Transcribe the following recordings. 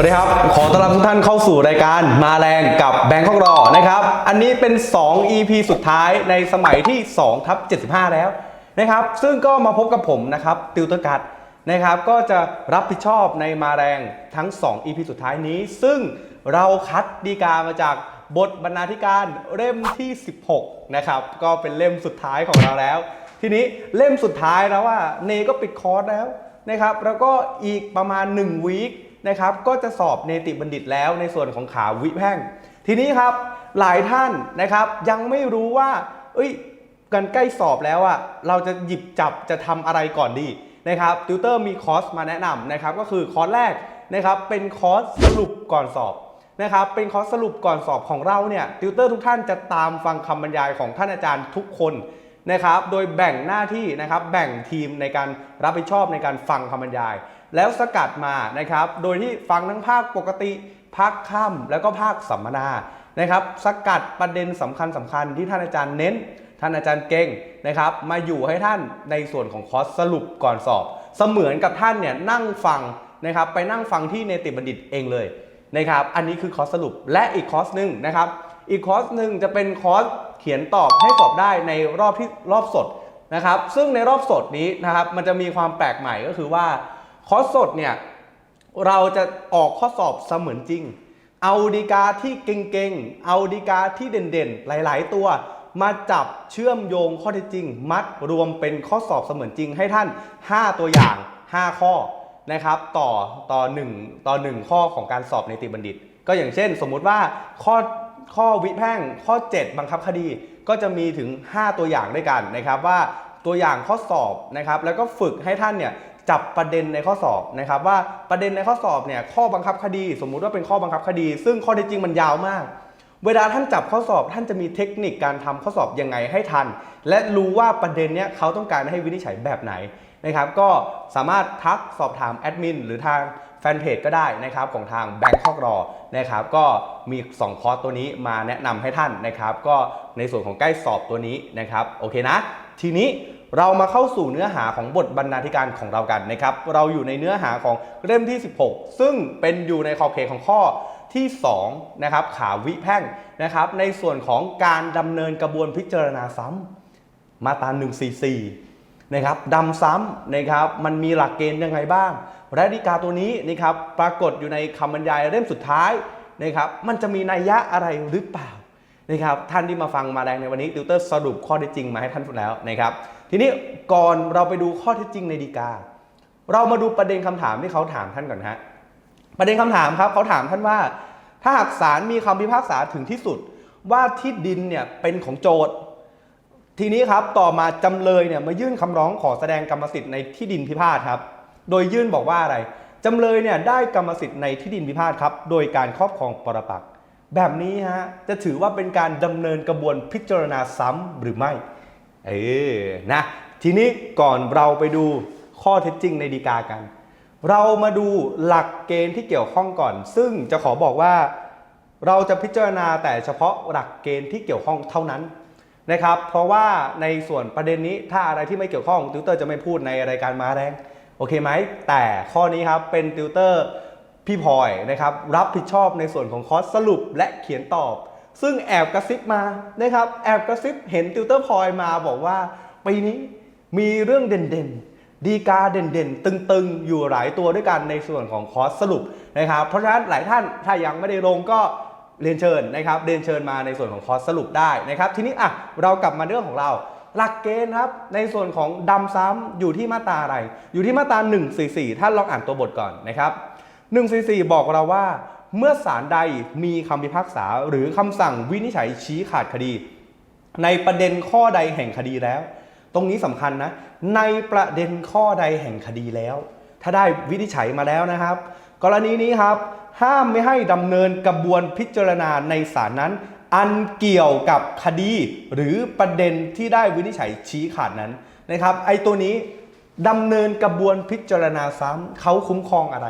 วัสดีครับ ขอต้อนรับทุกท่านเข้าสู่รายการมาแรงกับแบงค์ข้อกรอนะครับ อันนี้เป็น 2 EP สุดท้ายในสมัยที่2ทับ75 แล้วนะครับ ซึ่งก็มาพบกับผมนะครับ ติวเตอร์กัดนะครับ ก็จะรับผิดชอบในมาแรงทั้ง 2 EP สุดท้ายนี้ ซึ่งเราคัดดีกามาจากบทบรรณาธิการเล่มที่ 16 นะครับ ก็เป็นเล่มสุดท้ายของเราแล้ว ทีนี้เล่มสุดท้ายแล้วว่าเนก็ปิดคอร์สแล้วนะครับ แล้วก็อีกประมาณ1วีค นะครับก็จะสอบเนติบัณฑิตแล้วในส่วนของขาวิแพ่ง ทีนี้ครับหลายท่านนะครับยังไม่รู้ว่า เอ้ยกันใกล้สอบแล้วอะเราจะหยิบจับจะทำอะไรก่อนดีนะครับติวเตอร์มีคอร์สมาแนะนำนะครับก็คือคอร์สแรกนะครับเป็นคอร์สสรุปก่อนสอบนะครับเป็นคอร์สสรุปก่อนสอบของเราเนี่ยติวเตอร์ทุกท่านจะตามฟังคำบรรยายของท่านอาจารย์ทุกคนนะครับโดยแบ่งหน้าที่นะครับแบ่งทีมในการรับผิดชอบในการฟังคำบรรยาย แล้วสกัดมานะครับ โดยที่ฟังทั้งภาคปกติ ภาคค่ำแล้วก็ภาคสัมมนานะครับ สกัดประเด็นสำคัญสำคัญที่ท่านอาจารย์เน้น ท่านอาจารย์เก่งนะครับ มาอยู่ให้ท่านในส่วนของคอร์สสรุปก่อนสอบ เสมือนกับท่านเนี่ยนั่งฟังนะครับ ไปนั่งฟังที่เนติบัณฑิตเองเลยนะครับ อันนี้คือคอร์สสรุปและอีกคอร์สหนึ่งนะครับ อีกคอร์สหนึ่งจะเป็นคอร์สเขียนตอบให้สอบได้ในรอบที่รอบสดนะครับ ซึ่งในรอบสดนี้นะครับ มันจะมีความแปลกใหม่ก็คือว่า คอร์สสดเนี่ยเราจะออกข้อสอบเสมือนจริง เอาดีกาที่เก่งๆ เอาดีกาที่เด่นๆ หลายๆ ตัว มาจับเชื่อมโยงข้อเท็จจริง มัดรวมเป็นข้อสอบเสมือนจริงให้ท่าน 5 ตัวอย่าง 5 ข้อนะครับ ต่อต่อ1ต่อ 1 ข้อของการสอบในติบัณฑิต ก็อย่างเช่น สมมุติว่าข้อข้อวิแพ่งข้อ 7 บังคับคดีก็จะมีถึง 5 ตัวอย่างด้วยกันนะครับว่าตัวอย่างข้อสอบนะครับแล้วก็ฝึกให้ท่านเนี่ย จับประเด็นในข้อสอบนะครับว่าประเด็นในข้อสอบเนี่ยข้อบังคับคดี สมมุติว่าเป็นข้อบังคับคดี ซึ่งข้อเท็จจริงมันยาวมาก เวลาท่านจับข้อสอบ ท่านจะมีเทคนิคการทำข้อสอบยังไงให้ทัน และรู้ว่าประเด็นเนี้ยเขาต้องการให้วินิจฉัยแบบไหนนะครับก็สามารถทักสอบถามแอดมินหรือทางแฟนเพจก็ได้นะครับของทาง Bangkok r อนะครับก็มี 2 คอร์สตัวนี้มาแนะนำให้ท่านนะครับ ก็ในส่วนของใกล้สอบตัวนี้นะครับโอเคนะ ทีนี้ เรามาเข้าสู่เนื้อหาของบทบรรณาธิการของเรากันนะครับ เราอยู่ในเนื้อหาของเล่มที่ 16 ซึ่งเป็นอยู่ในขอบเขตของข้อที่2นะครับขาวิแพ่งนะครับ ในส่วนของการดำเนินกระบวนพิจารณาซ้ำมาตรา144นะครับดำซ้ำนะครับ มันมีหลักเกณฑ์ยังไงบ้าง และดีกาตัวนี้นะครับปรากฏอยู่ในคำบรรยายเล่มสุดท้ายนะครับ มันจะมีนัยยะอะไรหรือเปล่านะครับ ท่านที่มาฟังมาแรงในวันนี้ติวเตอร์สรุปข้อเท็จจริงมาให้ท่านแล้วนะครับ ทีนี้ก่อนเราไปดูข้อเท็จจริงในดีกา เรามาดูประเด็นคำถามที่เขาถามท่านก่อนฮะประเด็นคำถามครับเขาถามท่านว่า ถ้าหากศาลมีคำพิพากษาถึงที่สุด ว่าที่ดินเนี่ยเป็นของโจทย์ ทีนี้ครับต่อมาจำเลยเนี่ยมายื่นคำร้องขอแสดงกรรมสิทธิ์ในที่ดินพิพาทครับ โดยยื่นบอกว่าอะไรจำเลยเนี่ยได้กรรมสิทธิ์ในที่ดินพิพาทครับ โดยการครอบครองปรปักษ์แบบนี้ฮะจะถือว่าเป็นการดำเนินกระบวนพิจารณาซ้ำหรือไม่ เออนะทีนี้ก่อนเราไปดูข้อเท็จจริงในดีกากัน เรามาดูหลักเกณฑ์ที่เกี่ยวข้องก่อน ซึ่งจะขอบอกว่า เราจะพิจารณาแต่เฉพาะหลักเกณฑ์ที่เกี่ยวข้องเท่านั้นนะครับ เพราะว่าในส่วนประเด็นนี้ถ้าอะไรที่ไม่เกี่ยวข้องติวเตอร์จะไม่พูดในรายการมาแรงโอเคไหมแต่ข้อนี้ครับเป็นติวเตอร์พี่พลอยนะครับรับผิดชอบในส่วนของคอร์สสรุปและเขียนตอบ ซึ่งแอบกระซิบมานะครับแอบกระซิบเห็นติวเตอร์พลอยมาบอกว่าปีนี้มีเรื่องเด่นๆ ดีกาเด่นๆ ตึงๆ อยู่หลายตัวด้วยกันในส่วนของคอร์สสรุปนะครับเพราะฉะนั้นหลายท่านถ้ายังไม่ได้ลงก็เรียนเชิญนะครับเรียนเชิญมาในส่วนของคอร์สสรุปได้นะครับ ทีนี้อะเรากลับมาเรื่องของเรา หลักเกณฑ์ครับในส่วนของดำซ้ำอยู่ที่มาตราอะไร อยู่ที่มาตรา144 ท่านลองอ่านตัวบทก่อนนะครับ144 บอกเราว่า เมื่อศาลใดมีคำพิพากษาหรือคำสั่งวินิจฉัยชี้ขาดคดี ในประเด็นข้อใดแห่งคดีแล้ว ตรงนี้สำคัญนะ ในประเด็นข้อใดแห่งคดีแล้ว ถ้าได้วินิจฉัยมาแล้วนะครับ กรณีนี้ครับ ห้ามไม่ให้ดำเนินกระบวนพิจารณาในศาลนั้น อันเกี่ยวกับคดี หรือประเด็นที่ได้วินิจฉัยชี้ขาดนั้นนะครับ ไอ้ตัวนี้ดำเนินกระบวนพิจารณาซ้ำเขาคุ้มครองอะไร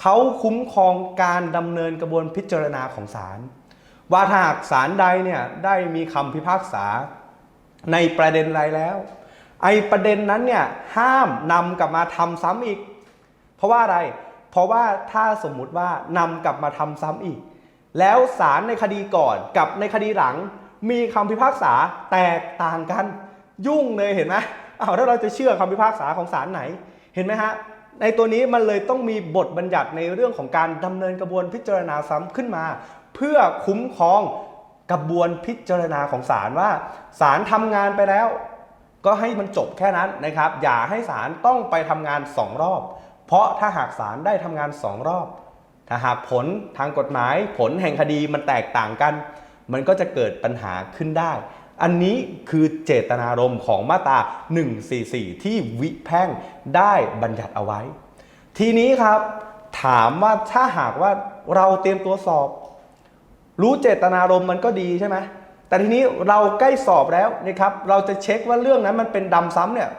เขาคุ้มครองการดำเนินกระบวนพิจารณาของศาลว่าถ้าหากศาลใดเนี่ยได้มีคำพิพากษาในประเด็นใดแล้ว ไอ้ประเด็นนั้นเนี่ยห้ามนำกลับมาทำซ้ำอีก เพราะว่าอะไร เพราะว่าถ้าสมมุติว่านำกลับมาทำซ้ำอีก แล้วศาลในคดีก่อนกับในคดีหลัง มีคำพิพากษาแตกต่างกัน ยุ่งเลยเห็นไหมอ้าวแล้วเราจะเชื่อคำพิพากษาของศาลไหน เห็นไหมฮะ ในตัวนี้มันเลยต้องมีบทบัญญัติในเรื่องของการดำเนินกระบวนพิจารณาซ้ำขึ้นมา เพื่อคุ้มครองกระบวนพิจารณาของศาลว่าศาลทำงานไปแล้ว ก็ให้มันจบแค่นั้นนะครับ อย่าให้ศาลต้องไปทำงานสองรอบ เพราะถ้าหากศาลได้ทำงานสองรอบ ถ้าหากผลทางกฎหมาย ผลแห่งคดีมันแตกต่างกัน มันก็จะเกิดปัญหาขึ้นได้ อันนี้คือเจตนารมณ์ของมาตรา 144 ที่วิแพ่งได้บัญญัติเอาไว้ ทีนี้ครับถามว่าถ้าหากว่าเราเตรียมตัวสอบ รู้เจตนารมณ์มันก็ดีใช่ไหมแต่ทีนี้เราใกล้สอบแล้วนะครับ เราจะเช็คว่าเรื่องนั้นมันเป็นดำซ้ำเนี่ย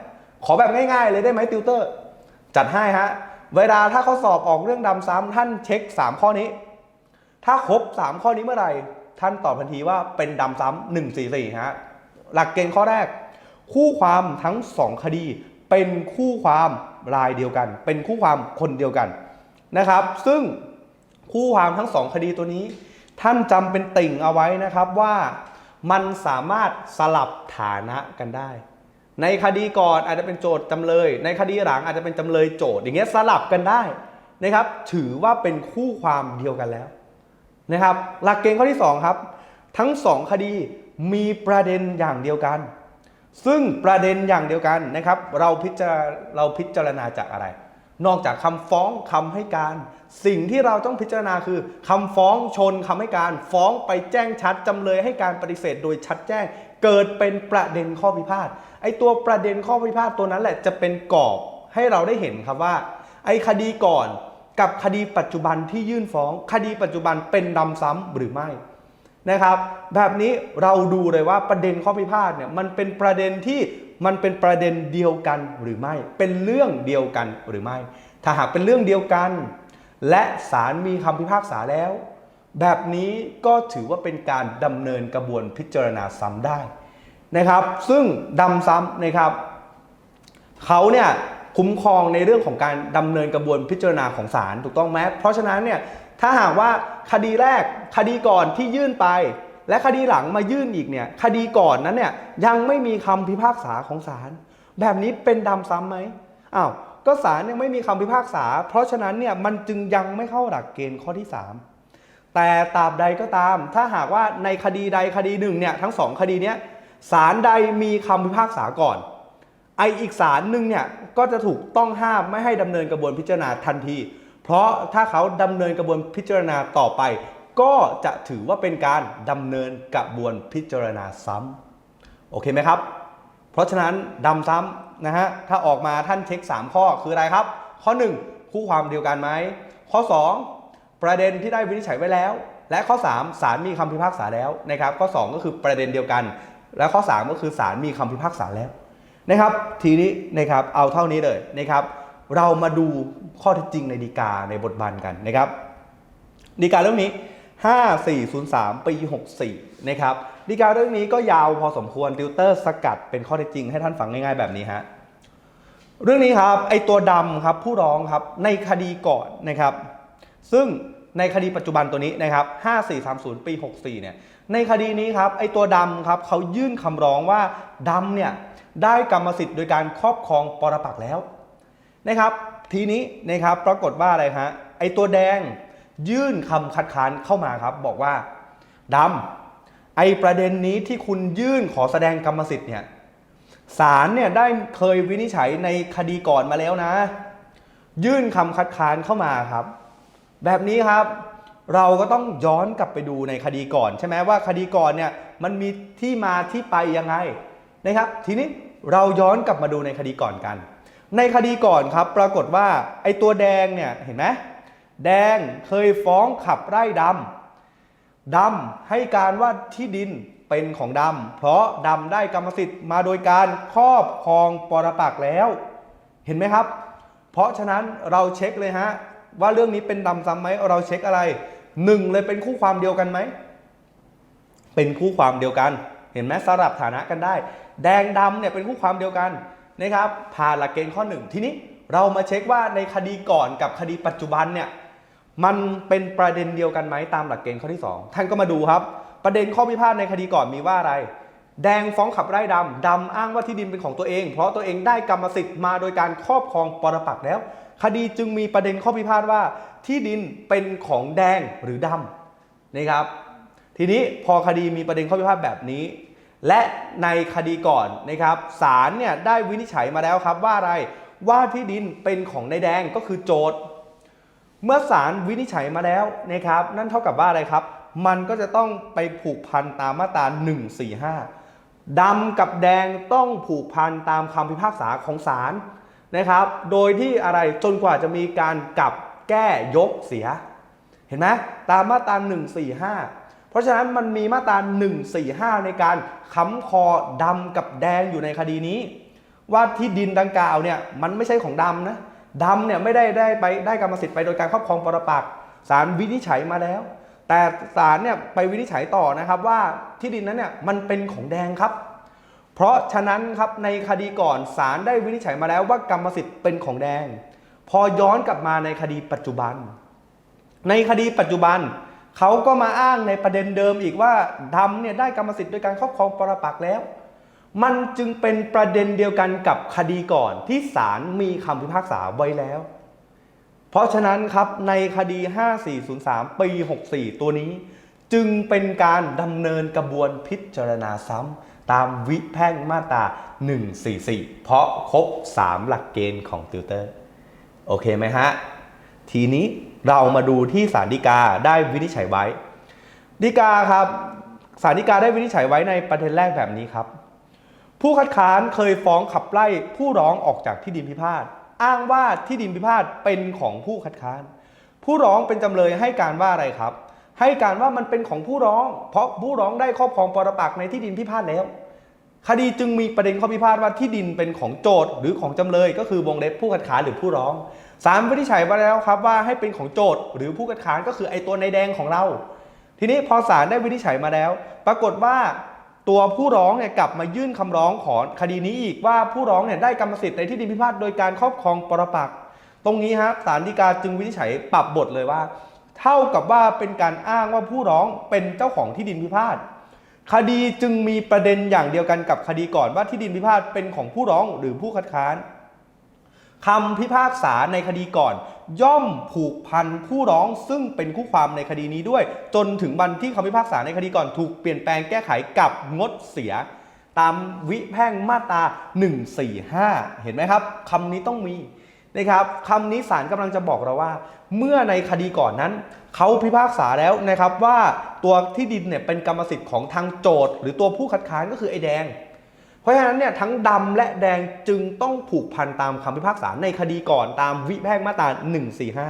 ขอแบบง่ายๆเลยได้ไหมติวเตอร์ จัดให้ฮะเวลาถ้าเขาสอบออกเรื่องดำซ้ำท่านเช็ค 3 ข้อนี้ ถ้าครบ 3 ข้อนี้เมื่อไหร่ ท่านตอบทันทีว่าเป็นดำซ้ำ144ฮะหลักเกณฑ์ข้อแรก คู่ความทั้ง 2 คดี เป็นคู่ความรายเดียวกัน เป็นคู่ความคนเดียวกันนะครับ ซึ่งคู่ความทั้งสองคดีตัวนี้ ท่านจำเป็นติ่งเอาไว้นะครับว่ามันสามารถสลับฐานะกันได้ ในคดีก่อนอาจจะเป็นโจทย์จำเลย ในคดีหลังอาจจะเป็นจำเลยโจทย์อย่างเงี้ยสลับกันได้นะครับ ถือว่าเป็นคู่ความเดียวกันแล้ว นะครับ หลักเกณฑ์ข้อที่สองครับ ทั้งสองคดีมีประเด็นอย่างเดียวกัน ซึ่งประเด็นอย่างเดียวกันนะครับ เราพิจารเราพิจารณาจากอะไร นอกจากคำฟ้องคำให้การ สิ่งที่เราต้องพิจารณาคือคำฟ้องชนคำให้การ ฟ้องไปแจ้งชัดจำเลยให้การปฏิเสธ โดยชัดแจ้ง เกิดเป็นประเด็นข้อพิพาทไอ้ตัวประเด็นข้อพิพาทตัวนั้นแหละจะเป็นกรอบให้เราได้เห็นครับว่า ไอ้คดีก่อน กับคดีปัจจุบันที่ยื่นฟ้อง คดีปัจจุบันเป็นดำซ้ำหรือไม่นะครับ แบบนี้เราดูเลยว่าประเด็นข้อพิพาทเนี่ยมันเป็นประเด็นที่มันเป็นประเด็นเดียวกันหรือไม่ เป็นเรื่องเดียวกันหรือไม่ ถ้าหากเป็นเรื่องเดียวกัน และศาลมีคำพิพากษาแล้ว แบบนี้ก็ถือว่าเป็นการดำเนินกระบวนพิจารณาซ้ำได้นะครับ ซึ่งดำซ้ำนะครับเขาเนี่ย คุ้มครองในเรื่องของการดำเนินกระบวนพิจารณาของศาลถูกต้องไหมเพราะฉะนั้นเนี่ยถ้าหากว่าคดีแรกคดีก่อนที่ยื่นไป และคดีหลังมายื่นอีกเนี่ยคดีก่อนนั้นเนี่ยยังไม่มีคำพิพากษาของศาลแบบนี้เป็นดำซ้ำไหมอ้าวก็ศาลยังไม่มีคำพิพากษา เพราะฉะนั้นเนี่ยมันจึงยังไม่เข้าหลักเกณฑ์ข้อที่ 3 แต่ตราบใดก็ตาม ถ้าหากว่าในคดีใดคดีหนึ่งเนี่ยทั้งสองคดีเนี้ยศาลใดมีคำพิพากษาก่อน ไออีกศาลหนึ่งเนี่ยก็จะถูกต้องห้ามไม่ให้ดำเนินกระบวนพิจารณาทันที เพราะถ้าเขาดำเนินกระบวนพิจารณาต่อไป ก็จะถือว่าเป็นการดำเนินกระบวนพิจารณาซ้ำโอเคไหมครับ เพราะฉะนั้นดำซ้ำนะฮะถ้าออกมาท่านเช็ค 3 ข้อคืออะไรครับ ข้อ 1 คู่ความเดียวกันไหมข้อ 2 ประเด็นที่ได้วินิจฉัยไว้แล้ว และข้อ 3 ศาลมีคำพิพากษาแล้วนะครับข้อ 2 ก็คือประเด็นเดียวกัน และข้อ 3 ก็คือศาลมีคำพิพากษาแล้ว นะครับ ทีนี้นะครับเอาเท่านี้เลยนะครับ เรามาดูข้อเท็จจริงในดีกาในบทบันกันนะครับ ดีกาเรื่องนี้ 5403 ปี 64 นะครับดีกาเรื่องนี้ก็ยาวพอสมควรติวเตอร์สกัดเป็นข้อเท็จจริงให้ท่านฟังง่ายๆแบบนี้ฮะเรื่องนี้ครับไอตัวดำครับผู้ร้องครับในคดีก่อนนะครับ ซึ่งในคดีปัจจุบันตัวนี้นะครับ 5430 ปี 64 เนี่ย ในคดีนี้ครับไอตัวดำครับเขายื่นคำร้องว่าดำเนี่ย ได้กรรมสิทธิ์โดยการครอบครองปรปักษ์แล้วนะครับ ทีนี้นะครับปรากฏว่าอะไรฮะไอตัวแดงยื่นคำคัดค้านเข้ามาครับ บอกว่าดำไอประเด็นนี้ที่คุณยื่นขอแสดงกรรมสิทธิ์เนี่ยศาลเนี่ยได้เคยวินิจฉัยในคดีก่อนมาแล้วนะ ยื่นคำคัดค้านเข้ามาครับ แบบนี้ครับ เราก็ต้องย้อนกลับไปดูในคดีก่อน ใช่ไหมว่าคดีก่อนเนี่ยมันมีที่มาที่ไปยังไง นะครับ ทีนี้เราย้อนกลับมาดูในคดีก่อนกัน ในคดีก่อนครับ ปรากฏว่าไอ้ตัวแดงเนี่ยเห็นไหมแดงเคยฟ้องขับไล่ดำดำให้การว่าที่ดินเป็นของดำเพราะดำได้กรรมสิทธิ์มาโดยการครอบครองปรปักแล้ว เห็นไหมครับ เพราะฉะนั้นเราเช็คเลยฮะว่าเรื่องนี้เป็นดำซ้ำไหมเราเช็คอะไรหนึ่งเลยเป็นคู่ความเดียวกันไหมเป็นคู่ความเดียวกัน เห็นไหมสลับฐานะกันได้ แดงดำเนี่ยเป็นคู่ความเดียวกันนะครับผ่านหลักเกณฑ์ข้อหนึ่งทีนี้เรามาเช็คว่าในคดีก่อนกับคดีปัจจุบันเนี่ยมันเป็นประเด็นเดียวกันไหมตามหลักเกณฑ์ข้อที่ 2 ท่านก็มาดูครับ ประเด็นข้อพิพาทในคดีก่อนมีว่าอะไร แดงฟ้องขับไล่ดำดำอ้างว่าที่ดินเป็นของตัวเอง เพราะตัวเองได้กรรมสิทธิ์มาโดยการครอบครองปรปักษ์แล้ว คดีจึงมีประเด็นข้อพิพาทว่า ที่ดินเป็นของแดงหรือดำนะครับ ทีนี้พอคดีมีประเด็นข้อพิพาทแบบนี้ และในคดีก่อนนะครับศาลเนี่ยได้วินิจฉัยมาแล้วครับว่าอะไรว่าที่ดินเป็นของนายแดงก็คือโจทย์ เมื่อศาลวินิจฉัยมาแล้วนะครับ นั่นเท่ากับว่าอะไรครับ มันก็จะต้องไปผูกพันตามมาตรา145ดำกับแดงต้องผูกพันตามคำพิพากษาของศาลนะครับ โดยที่อะไรจนกว่าจะมีการกลับแก้ยกเสีย เห็นไหมตามมาตรา145 เพราะฉะนั้นมันมีมาตรา145 ในการค้ำคอดำกับแดงอยู่ในคดีนี้ ว่าที่ดินดังกล่าวเนี่ยมันไม่ใช่ของดำนะดำเนี่ยไม่ได้ได้ไปได้กรรมสิทธิ์ไปโดยการครอบครองปรปักษ์ศาลวินิจฉัยมาแล้ว แต่ศาลเนี่ยไปวินิจฉัยต่อนะครับว่าที่ดินนั้นเนี่ยมันเป็นของแดงครับ เพราะฉะนั้นครับในคดีก่อนศาลได้วินิจฉัยมาแล้วว่ากรรมสิทธิ์เป็นของแดง พอย้อนกลับมาในคดีปัจจุบัน ในคดีปัจจุบัน เขาก็มาอ้างในประเด็นเดิมอีกว่าดำเนี่ยได้กรรมสิทธิ์โดยการครอบครองปรปักษ์แล้ว มันจึงเป็นประเด็นเดียวกันกับคดีก่อนที่ศาลมีคำพิพากษาไว้แล้ว เพราะฉะนั้นครับในคดี 5403 ปี 64 ตัวนี้ จึงเป็นการดำเนินกระบวนพิจารณาซ้ำตามวิแพ่งมาตรา 144 เพราะครบ 3 หลักเกณฑ์ของติวเตอร์ โอเคไหมฮะ ทีนี้ เรามาดูที่ศาลฎีกาได้วินิจฉัยไว้ฎีกาครับศาลฎีกาได้วินิจฉัยไว้ในประเด็นแรกแบบนี้ครับ ผู้คัดค้านเคยฟ้องขับไล่ผู้ร้องออกจากที่ดินพิพาทอ้างว่าที่ดินพิพาทเป็นของผู้คัดค้าน ผู้ร้องเป็นจำเลยให้การว่าอะไรครับ ให้การว่ามันเป็นของผู้ร้อง เพราะผู้ร้องได้ครอบครองปรปักษ์ในที่ดินพิพาทแล้ว คดีจึงมีประเด็นข้อพิพาทว่าที่ดินเป็นของโจทย์หรือของจำเลย ก็คือวงเล็บผู้คัดค้านหรือผู้ร้อง ศาลวินิจฉัยมาแล้วครับว่าให้เป็นของโจทย์หรือผู้คัดค้านก็คือไอ้ตัวในแดงของเรา ทีนี้พอศาลได้วินิจฉัยมาแล้ว ปรากฏว่าตัวผู้ร้องเนี่ยกลับมายื่นคำร้องขอคดีนี้อีกว่าผู้ร้องเนี่ยได้กรรมสิทธิ์ในที่ดินพิพาทโดยการครอบครองปรปักษ์ตรงนี้ครับศาลฎีกาจึงวินิจฉัยปรับบทเลยว่า เท่ากับว่าเป็นการอ้างว่าผู้ร้องเป็นเจ้าของที่ดินพิพาทคดีจึงมีประเด็นอย่างเดียวกันกับคดีก่อนว่าที่ดินพิพาทเป็นของผู้ร้องหรือผู้คัดค้าน คำพิพากษาในคดีก่อน ย่อมผูกพันผู้ร้องซึ่งเป็นคู่ความในคดีนี้ด้วย จนถึงวันที่คำพิพากษาในคดีก่อนถูกเปลี่ยนแปลงแก้ไขกับงดเสีย ตามวิแพ่งมาตรา 145 เห็นไหมครับคำนี้ต้องมีนะครับคำนี้ศาลกำลังจะบอกเราว่า เมื่อในคดีก่อนนั้น เขาพิพากษาแล้วนะครับว่าตัวที่ดินเนี่ยเป็นกรรมสิทธิ์ของทางโจทย์หรือตัวผู้คัดค้านก็คือไอ้แดง เพราะฉะนั้นเนี่ยทั้งดำและแดงจึงต้องผูกพันตามคำพิพากษาในคดีก่อนตามวิแพ่งมาตรา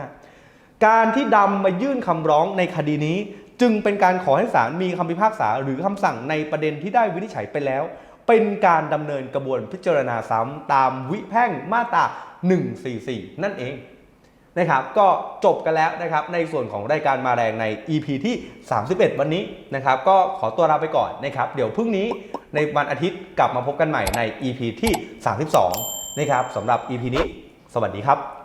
145 การที่ดำมายื่นคำร้องในคดีนี้ จึงเป็นการขอให้ศาลมีคำพิพากษาหรือคำสั่งในประเด็นที่ได้วินิจฉัยไปแล้ว เป็นการดำเนินกระบวนพิจารณาซ้ำตามวิแพ่งมาตรา144 นั่นเองนะครับก็จบกันแล้วนะครับในส่วนของรายการมาแรงใน EP ที่ 31 วันนี้นะครับก็ขอตัวลาไปก่อนนะครับเดี๋ยวพรุ่งนี้ ในวันอาทิตย์กลับมาพบกันใหม่ใน EP ที่ 32 นะครับสำหรับ EP นี้ สวัสดีครับ